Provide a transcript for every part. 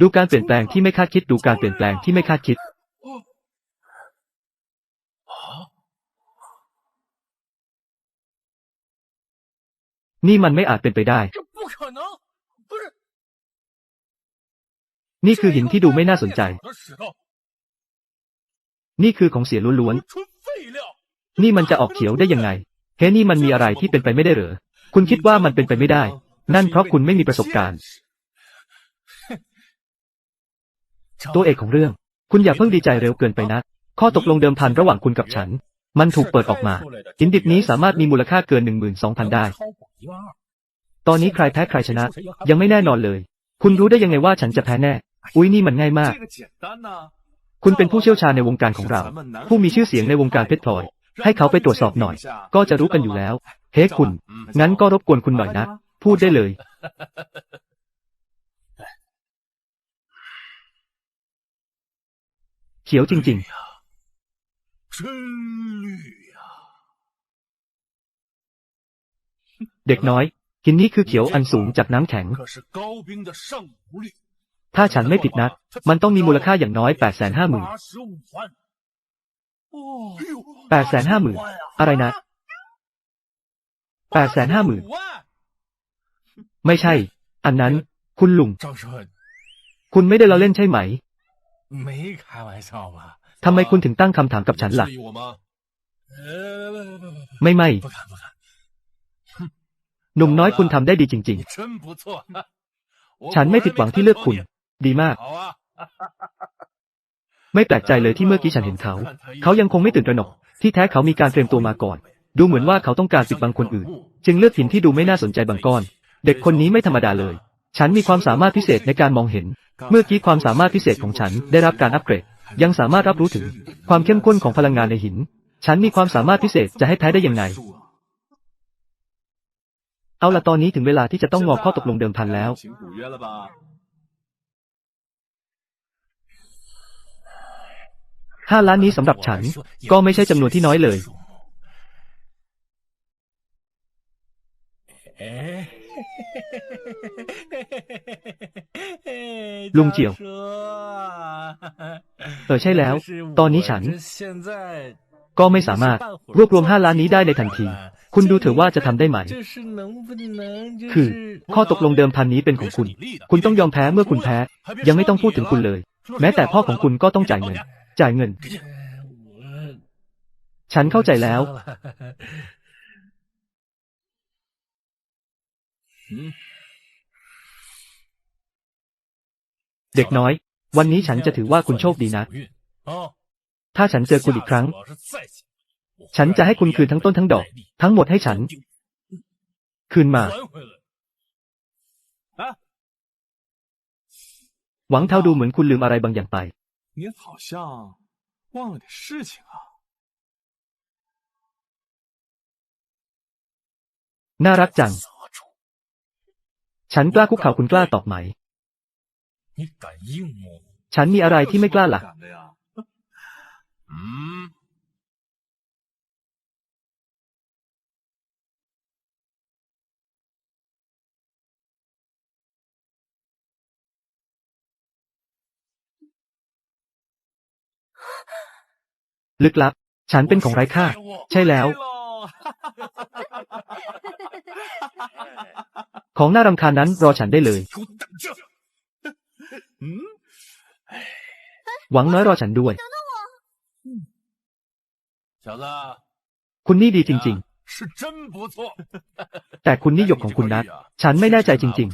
ดูการเปลี่ยนแปลงที่ไม่คาดคิดดูการเปลี่ยนแปลงที่ไม่คาดคิด นี่มันไม่อาจเป็นไปได้ นี่คือหินที่ดูไม่น่าสนใจ นี่คือของเสียล้วนๆ นี่มันจะออกเขียวได้ยังไง เฮนี่มันมีอะไรที่เป็นไปไม่ได้หรอคุณคิดว่ามันเป็นไปไม่ได้ นั่นเพราะคุณไม่มีประสบการณ์ ตัวเอกของเรื่อง คุณอย่าเพิ่งดีใจเร็วเกินไปนัก ข้อตกลงเดิมพันระหว่างคุณกับฉัน มันถูกเปิดออกมาหินดิบนี้สามารถมีมูลค่าเกิน 12,000 ได้ ตอนนี้ใครแพ้ใครชนะ ยังไม่แน่นอนเลย คุณรู้ได้ยังไงว่าฉันจะแพ้แน่ อุ้ยนี่มันง่ายมาก คุณเป็นผู้เชี่ยวชาญในวงการของเรา ผู้มีชื่อเสียงในวงการเพชรพลอย ให้เขาไปตรวจสอบหน่อย ก็จะรู้กันอยู่แล้ว เฮ้คุณ งั้นก็รบกวนคุณหน่อยนะ พูดได้เลย ขียวจริง ๆ เด็กน้อย หินนี้คือเขียวอันสูงจากน้ำแข็ง ถ้าฉันไม่ผิดนัด มันต้องมีมูลค่าอย่างน้อย 8 5 0 0 0 0าหมื่นอะไรนะแปดแสนห้าหมื่นไม่ใช่ อันนั้น คุณลุง คุณไม่ได้เราเล่นใช่ไหม ทำไมคุณถึงตั้งคำถามกับฉันล่ะ ไม่ไม่ หนุ่มน้อยคุณทำได้ดีจริง ๆ ฉันไม่ผิดหวังที่เลือกคุณ ดีมาก ไม่แปลกใจเลยที่เมื่อกี้ฉันเห็นเขา เขายังคงไม่ตื่นตระหนก ที่แท้เขามีการเตรียมตัวมาก่อน ดูเหมือนว่าเขาต้องการปิดบังคนอื่น จึงเลือกหินที่ดูไม่น่าสนใจบางก้อน เด็กคนนี้ไม่ธรรมดาเลย ฉันมีความสามารถพิเศษในการมองเห็น เมื่อกี้ความสามารถพิเศษของฉันได้รับการอัปเกรด ยังสามารถรับรู้ถึง ความเข้มข้นของพลังงานในหิน ฉันมีความสามารถพิเศษจะให้แพ้ได้อย่างไง เอาละตอนนี้ถึงเวลาที่จะต้องงอข้อตกลงเดิมพันแล้ว ห้าล้านนี้สำหรับฉัน ก็ไม่ใช่จำนวนที่น้อยเลย ลุงเจียว เออใช่แล้ว ตอนนี้ฉัน ก็ไม่สามารถรวบรวมห้าล้านนี้ได้ในทันที คุณดูเถอะว่าจะทำได้ไหม คือ ข้อตกลงเดิมพันนี้เป็นของคุณ คุณต้องยอมแพ้เมื่อคุณแพ้ ยังไม่ต้องพูดถึงคุณเลย แม้แต่พ่อของคุณก็ต้องจ่ายเงิน จ่ายเงิน ฉันเข้าใจแล้ว เด็กน้อย วันนี้ฉันจะถือว่าคุณโชคดีนะ ถ้าฉันเจอคุณอีกครั้ง ฉันจะให้คุณคืนทั้งต้นทั้งดอก ทั้งหมดให้ฉัน คืนมา หวังเท่าดูเหมือนคุณลืมอะไรบางอย่างไปน่ารักจัง ฉันกล้าคุกเข่าคุณกล้าตอบไหม ฉันมีอะไรที่ไม่กล้าล่ะ ลึกลับ ฉันเป็นของไร้ค่า ใช่แล้ว ของน่ารำคาญนั้นรอฉันได้เลย หวังน้อยรอฉันด้วย คุณนี่ดีจริง ๆ แต่คุณนี่หยกของคุณนัดฉันไม่แน่ใจจริง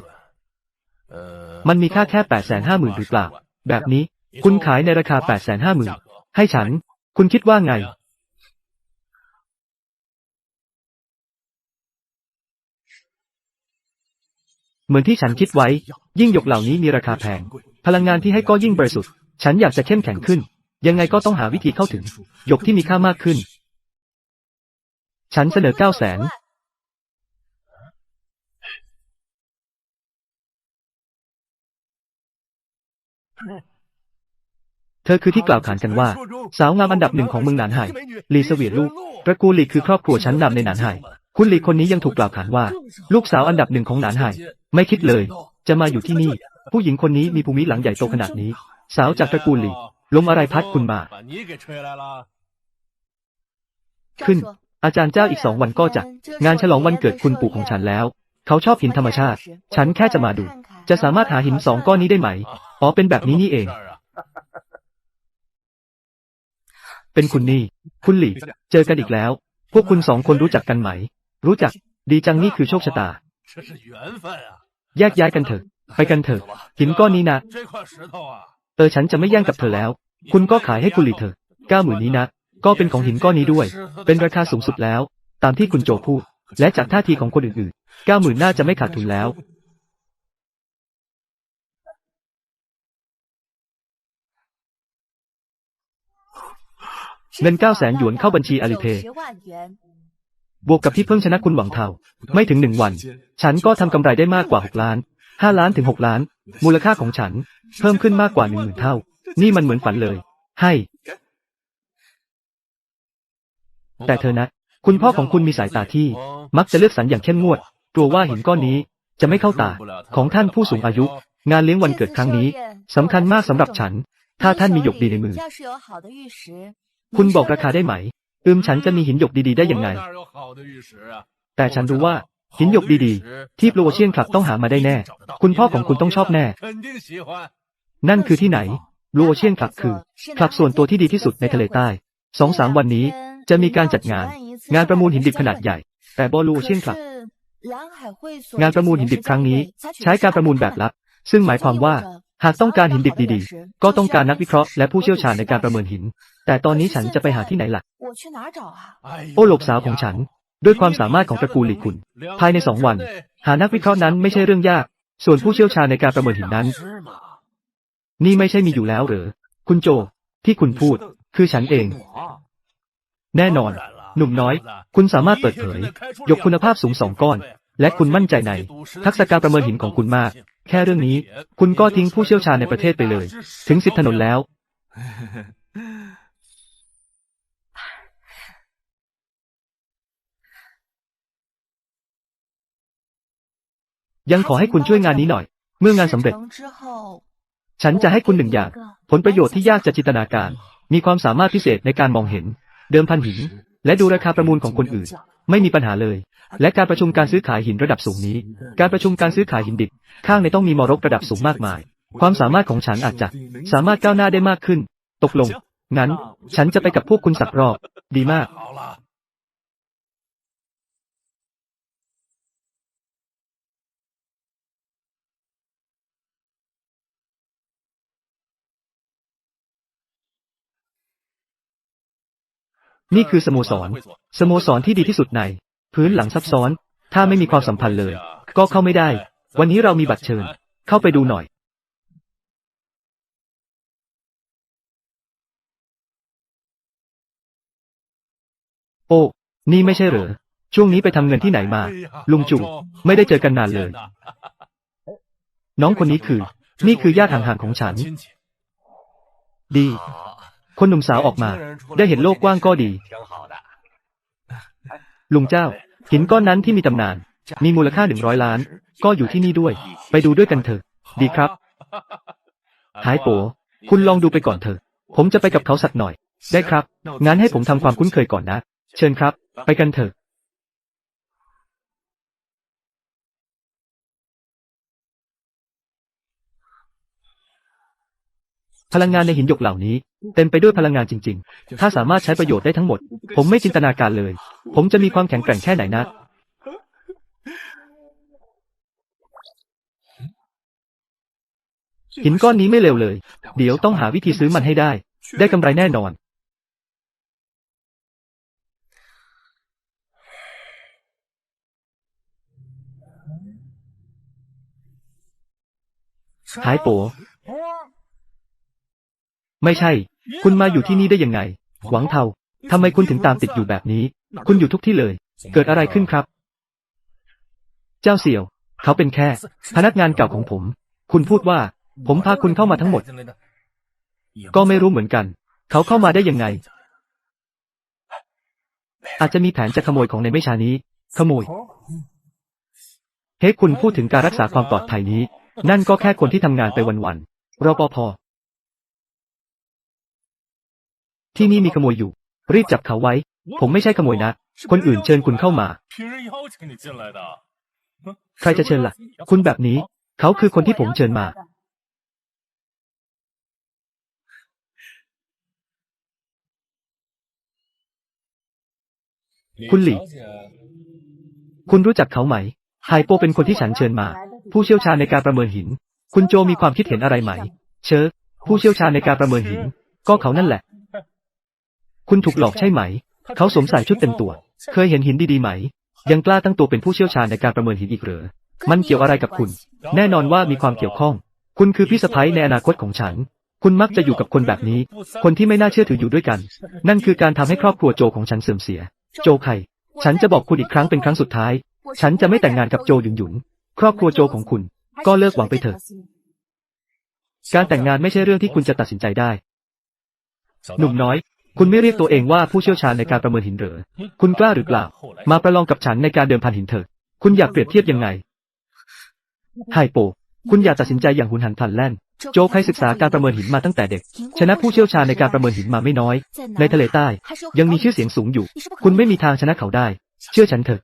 ๆ มันมีค่าแค่แปดแสนห้าหมื่นหรือเปล่า แบบนี้ คุณขายในราคาแปดแสนห้าหมื่นให้ฉัน คุณคิดว่าไง เหมือนที่ฉันคิดไว้ ยิ่งหยกเหล่านี้มีราคาแพง พลังงานที่ให้ก็ยิ่งบริสุทธิ์ ฉันอยากจะเข้มแข็งขึ้น ยังไงก็ต้องหาวิธีเข้าถึง หยกที่มีค่ามากขึ้น ฉันเสนอ9 0 0แสนเธอคือที่กล่าวขานกันว่า สาวงามอันดับหนึ่งของเมืองหนานไห่ลีสวีลูกตระกูลลีคือครอบครัวชั้นนำในหนานไห่ คุณหลีคนนี้ยังถูกกล่าวขานว่า ลูกสาวอันดับหนึ่งของหนานไห่ไม่คิดเลย จะมาอยู่ที่นี่ ผู้หญิงคนนี้มีภูมิหลังใหญ่โตขนาดนี้ สาวจากตระกูลหลีลมอะไรพัดคุณมา ขึ้น อาจารย์เจ้าอีกสองวันก็จะงานฉลองวันเกิดคุณปู่ของฉันแล้ว เขาชอบหินธรรมชาติ ฉันแค่จะมาดู จะสามารถหาหินสองก้อนนี้ได้ไหมอ๋อเป็นแบบนี้นี่เอง เป็นคุณนี่ คุณหลีเจอกันอีกแล้ว พวกคุณสองคนรู้จักกันไหม รู้จัก ดีจังนี่คือโชคชะตาแยกย้ายกันเถอะ ไปกันเถอะ หินก้อนนี้นะ เออฉันจะไม่แย่งกับเธอแล้ว คุณก็ขายให้กุลีเธอเก้าหมื่นนี้นะ ก็เป็นของหินก้อนนี้ด้วย เป็นราคาสูงสุดแล้ว ตามที่คุณโจพูด และจากท่าทีของคนอื่นๆเก้าหมื่นน่าจะไม่ขาดทุนแล้วเงินเก้าแสนหยวนเข้าบัญชีอาลีเพย์ บวกกับที่เพิ่งชนะคุณหวังเทาไม่ถึงหนึ่งวัน ฉันก็ทำกำไรได้มากกว่าหกล้านห้าล้านถึงหกล้าน มูลค่าของฉัน เพิ่มขึ้นมากกว่าหนึ่งหมื่นเท่า นี่มันเหมือนฝันเลย ให้ แต่เธอนะ คุณพ่อของคุณมีสายตาที่ มักจะเลือกสรรอย่างเข้มงวด กลัวว่าหินก้อนนี้จะไม่เข้าตาของท่านผู้สูงอายุ งานเลี้ยงวันเกิดครั้งนี้สำคัญมากสำหรับฉัน ถ้าท่านมีหยกดีในมือ คุณบอกราคาได้ไหม อืมฉันจะมีหินหยกดีๆได้ยังไง แต่ฉันรู้ว่า หินหยกดีๆ ที่ปลัวเชียนคลับต้องหามาได้แน่ คุณพ่อของคุณต้องชอบแน่ นั่นคือที่ไหนโลัวเชียนคลับคือ คลับส่วนตัวที่ดีที่สุดในทะเลใต้สองสามวันนี้จะมีการจัดงาน งานประมูลหินดิบขนาดใหญ่ แต่บลัวเชียนคลับ งานประมูลหินดิบครั้งนี้ ใช้การประมูลแบบลับ ซึ่งหมายความว่า หากต้องการหินดิบดีๆ ก็ต้องการนักวิเคราะห์และผู้เชี่ยวชาญในการประเมินหิน แต่ตอนนี้ฉันจะไปหาที่ไหนล่ะ โอ้หลบสาวของฉัน ด้วยความสามารถของตระกูลหลีคุณ ภายในสองวัน หานักวิเคราะห์นั้นไม่ใช่เรื่องยาก ส่วนผู้เชี่ยวชาญในการประเมินหินนั้น นี่ไม่ใช่มีอยู่แล้วเหรอคุณโจ ที่คุณพูด คือฉันเอง แน่นอน หนุ่มน้อย คุณสามารถเปิดเผย ยกคุณภาพสูงสองก้อน และคุณมั่นใจใน ทักษะการประเมินหินของคุณมาก แค่เรื่องนี้ คุณก็ทิ้งผู้เชี่ยวชาญในประเทศไปเลย ถึงสิบถนนแล้ว ยังขอให้คุณช่วยงานนี้หน่อย เมื่องานสำเร็จ ฉันจะให้คุณหนึ่งอย่าง ผลประโยชน์ที่ยากจะจินตนาการ มีความสามารถพิเศษในการมองเห็น เดิมพันหิน และดูราคาประมูลของคนอื่น ไม่มีปัญหาเลย และการประชุมการซื้อขายหินระดับสูงนี้ การประชุมการซื้อขายหินดิบ ข้างในต้องมีมรกระดับสูงมากมาย ความสามารถของฉันอาจจะสามารถก้าวหน้าได้มากขึ้น ตกลง งั้น ฉันจะไปกับพวกคุณสักรอบ ดีมาก นี่คือสโมสร สโมสรที่ดีที่สุดใน พื้นหลังซับซ้อน ถ้าไม่มีความสัมพันธ์เลย ก็เข้าไม่ได้ วันนี้เรามีบัตรเชิญ เข้าไปดูหน่อย โอ้ นี่ไม่ใช่เหรอ ช่วงนี้ไปทำเงินที่ไหนมา ลุงจู่ไม่ได้เจอกันนานเลย น้องคนนี้คือ นี่คือญาติห่างๆของฉัน，ดี คนหนุ่มสาวออกมา ได้เห็นโลกกว้างก็ดี ลุงเจ้า หินก้อนนั้นที่มีตำนาน มีมูลค่าหนึ่งร้อยล้าน ก็อยู่ที่นี่ด้วย ไปดูด้วยกันเถอะ ดีครับ หายโป คุณลองดูไปก่อนเถอะ ผมจะไปกับเขาสักหน่อย ได้ครับ งั้นให้ผมทำความคุ้นเคยก่อนนะ เชิญครับ ไปกันเถอะ พลังงานในหินหยกเหล่านี้ เต็มไปด้วยพลังงานจริง ๆ ถ้าสามารถใช้ประโยชน์ได้ทั้งหมด ผมไม่จินตนาการเลย ผมจะมีความแข็งแกร่งแค่ไหนนะ หินก้อนนี้ไม่เลวเลย เดี๋ยวต้องหาวิธีซื้อมันให้ได้ ได้กำไรแน่นอน หายโป ไม่ใช่ คุณมาอยู่ที่นี่ได้ยังไง หวังเทาทำไมคุณถึงตามติดอยู่แบบนี้ คุณอยู่ทุกที่เลย เกิดอะไรขึ้นครับ เจ้าเสี่ยว เขาเป็นแค่ พนักงานเก่าของผม คุณพูดว่า ผมพาคุณเข้ามาทั้งหมด ก็ไม่รู้เหมือนกัน เขาเข้ามาได้ยังไง อาจจะมีแผนจะขโมยของในไม่ช้านี้ ขโมย เฮ้คุณพูดถึงการรักษาความปลอดภัยนี้ นั่นก็แค่คนที่ทำงานไปวันๆรปภ ที่นี่มีขโมยอยู่ รีบจับเขาไว้ ผมไม่ใช่ขโมยนะ คนอื่นเชิญคุณเข้ามา ใครจะเชิญละ่ะ คุณแบบนี้ เขาคือคนที่ผมเชิญมา คุณหลี่ คุณรู้จักเขาไหม ไฮโปเป็นคนที่ฉันเชิญมา ผู้เชี่ยวชาญในการประเมินหิน คุณโจมีความคิดเห็นอะไรไหม เชอผู้เชี่ยวชาญในการประเมินหิน ก็เขานั่นแหละ คุณถูกหลอกใช่ไหม เขาสวมใส่ชุดเต็มตัว เคยเห็นหินดีๆไหม ยังกล้าตั้งตัวเป็นผู้เชี่ยวชาญในการประเมินหินอีกเหรอมันเกี่ยวอะไรกับคุณ แน่นอนว่ามีความเกี่ยวข้อง คุณคือพี่สะใภ้ในอนาคตของฉัน คุณมักจะอยู่กับคนแบบนี้ คนที่ไม่น่าเชื่อถืออยู่ด้วยกัน นั่นคือการทำให้ครอบครัวโจของฉันเสื่อมเสีย โจใคร ฉันจะบอกคุณอีกครั้งเป็นครั้งสุดท้าย ฉันจะไม่แต่งงานกับโจหยุนหยุน ครอบครัวโจของคุณ ก็เลิกหวังไปเถอะ การแต่งงานไม่ใช่เรื่องที่คุณจะตัดสินใจได้ หนุ่มน้อย คุณไม่เรียกตัวเองว่าผู้เชี่ยวชาญในการประเมินหินเหรอ คุณกล้าหรือเปล่า มาประลองกับฉันในการเดิมพันหินเถอะ คุณอยากเปรียบเทียบยังไง ไฮโป คุณอยากตัดสินใจอย่างหุนหันพลันแล่น โจกใครศึกษาการประเมินหินมาตั้งแต่เด็ก ชนะผู้เชี่ยวชาญในการประเมินหินมาไม่น้อย ในทะเลใต้ ยังมีชื่อเสียงสูงอยู่ คุณไม่มีทางชนะเขาได้ เชื่อฉันเถอะ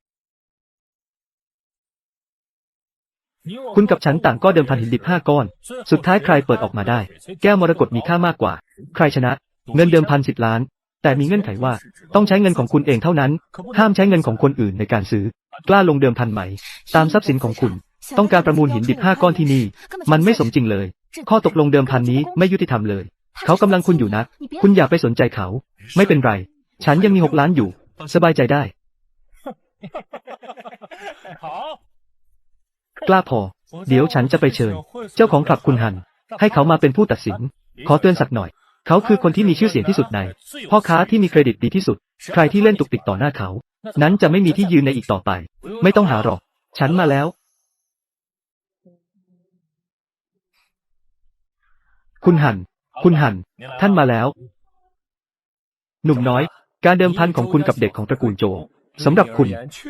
คุณกับฉันต่างก็เดิมพันหินดิบห้าก้อน สุดท้ายใครเปิดออกมาได้ แก้วมรกตมีค่ามากกว่า ใครชนะ เงินเดิมพันสิบล้าน แต่มีเงื่อนไขว่า ต้องใช้เงินของคุณเองเท่านั้น ห้ามใช้เงินของคนอื่นในการซื้อ กล้าลงเดิมพันไหม ตามทรัพย์สินของคุณ ต้องการประมูลหินดิบห้าก้อนที่นี่ มันไม่สมจริงเลย ข้อตกลงเดิมพันนี้ไม่ยุติธรรมเลย เขากำลังคุณอยู่นะ คุณอย่าไปสนใจเขา ไม่เป็นไร ฉันยังมีหกล้านอยู่ สบายใจได้，กล้าพอ เดี๋ยวฉันจะไปเชิญ เจ้าของคลับคุณฮัน ให้เขามาเป็นผู้ตัดสิน ขอเตือนสักหน่อย เขาคือคนที่มีชื่อเสียงที่สุดใน พ่อค้าที่มีเครดิตดีที่สุด ใครที่เล่นตุกติกต่อหน้าเขา นั้นจะไม่มีที่ยืนในอีกต่อไป ไม่ต้องหาหรอก ฉันมาแล้ว คุณหัน คุณหัน ท่านมาแล้ว หนุ่มน้อย การเดิมพันของคุณกับเด็กของตระกูลโจสำหรับคุณ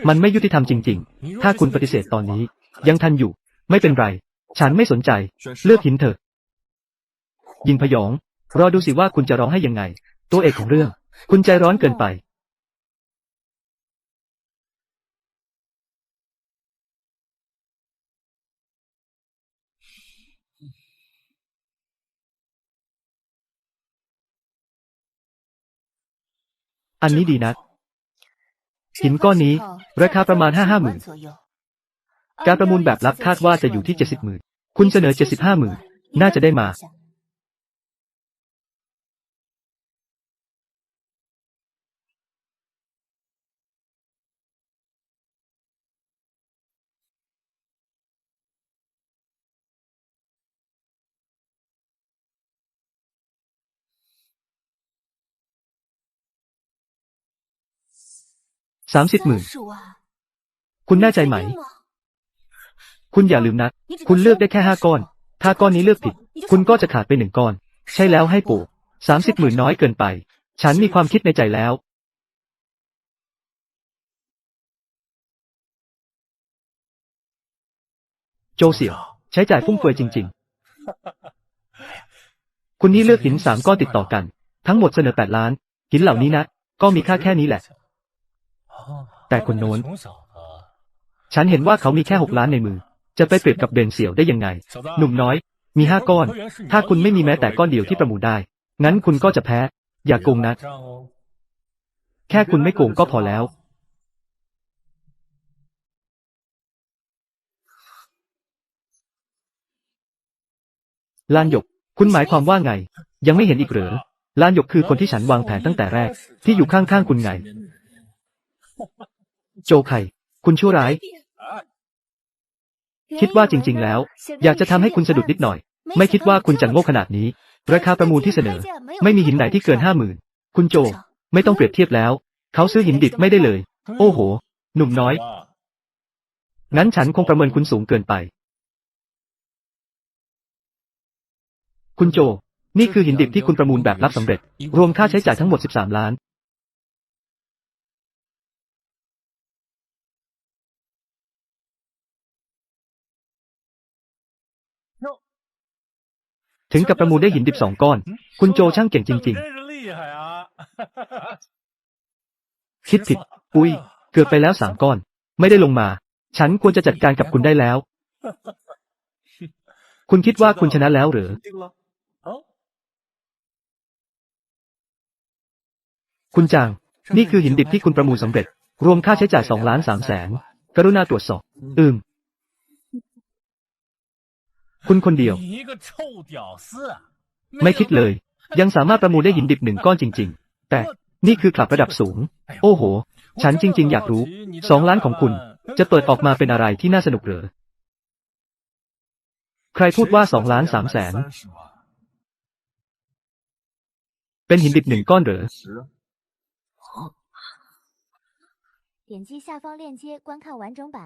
มันไม่ยุติธรรมจริง ๆ ถ้าคุณปฏิเสธตอนนี้ ยังทันอยู่ ไม่เป็นไร ฉันไม่สนใจ เลือกหินเถอะ ยิงพยอง รอดูสิว่าคุณจะร้องให้ยังไง ตัวเอกของเรื่อง คุณใจร้อนเกินไป อันนี้ดีนะหินก้อนนี้ ราคาประมาณห้าห้าหมื่นการประมูลแบบลับคาดว่าจะอยู่ที่เจ็ดสิบหมื่นคุณเสนอเจ็ดสิบห้าหมื่นน่าจะได้มา สามสิบหมื่นคุณแน่ใจไหม คุณอย่าลืมนะ คุณเลือกได้แค่ห้าก้อน ถ้าก้อนนี้เลือกผิด คุณก็จะขาดไปหนึ่งก้อน ใช่แล้วให้ปู่สามสิบหมื่นน้อยเกินไป ฉันมีความคิดในใจแล้ว โจเสี่ยวใช้จ่ายฟุ่มเฟือยจริง ๆ คุณนี่เลือกหินสามก้อนติดต่อกัน ทั้งหมดเสนอแปดล้าน หินเหล่านี้นะ ก็มีค่าแค่นี้แหละ แต่คนโน้น ฉันเห็นว่าเขามีแค่หกล้านในมือ จะไปเปรียบกับเบนเสี่ยวได้ยังไง หนุ่มน้อย มีห้าก้อน ถ้าคุณไม่มีแม้แต่ก้อนเดียวที่ประมูลได้ งั้นคุณก็จะแพ้ อย่าโกงนะ แค่คุณไม่โกงก็พอแล้วลานหยก คุณหมายความว่าไง ยังไม่เห็นอีกเหรอลานหยกคือคนที่ฉันวางแผนตั้งแต่แรก ที่อยู่ข้างๆคุณไง โจไคคุณชั่วร้าย คิดว่าจริง ๆ แล้ว อยากจะทำให้คุณสะดุดนิดหน่อย ไม่คิดว่าคุณจะโง่ขนาดนี้ ราคาประมูลที่เสนอ ไม่มีหินไหนที่เกินห้าหมื่นคุณโจ ไม่ต้องเปรียบเทียบแล้ว เขาซื้อหินดิบไม่ได้เลย โอ้โห หนุ่มน้อย งั้นฉันคงประเมินคุณสูงเกินไป คุณโจ นี่คือหินดิบที่คุณประมูลแบบรับสำเร็จ รวมค่าใช้จ่ายทั้งหมด 13 ล้าน ถึงกับประมูลได้หินดิบสองก้อน คุณโจช่างเก่งจริง ๆ คิดผิด อุ้ย เกือบไปแล้วสามก้อน ไม่ได้ลงมา ฉันควรจะจัดการกับคุณได้แล้ว คุณคิดว่าคุณชนะแล้วหรือ คุณจาง นี่คือหินดิบที่คุณประมูลสำเร็จ รวมค่าใช้จ่ายสองล้านสามแสน กรุณาตรวจสอบ อืม คุณคนเดียว 你一个臭屌丝啊！ ไม่คิดเลย ยังสามารถประมูลได้หินดิบหนึ่งก้อนจริง ๆ แต่นี่คือคลับระดับสูง โอ้โห ฉันจริง ๆ อยากรู้ สองล้านของคุณ จะเปิดออกมาเป็นอะไรที่น่าสนุกเหรอ ใครพูดว่าสองล้านสามแสน 三十万， เป็นหินดิบหนึ่งก้อนเหรอ 十。点击下方链接观看完整版。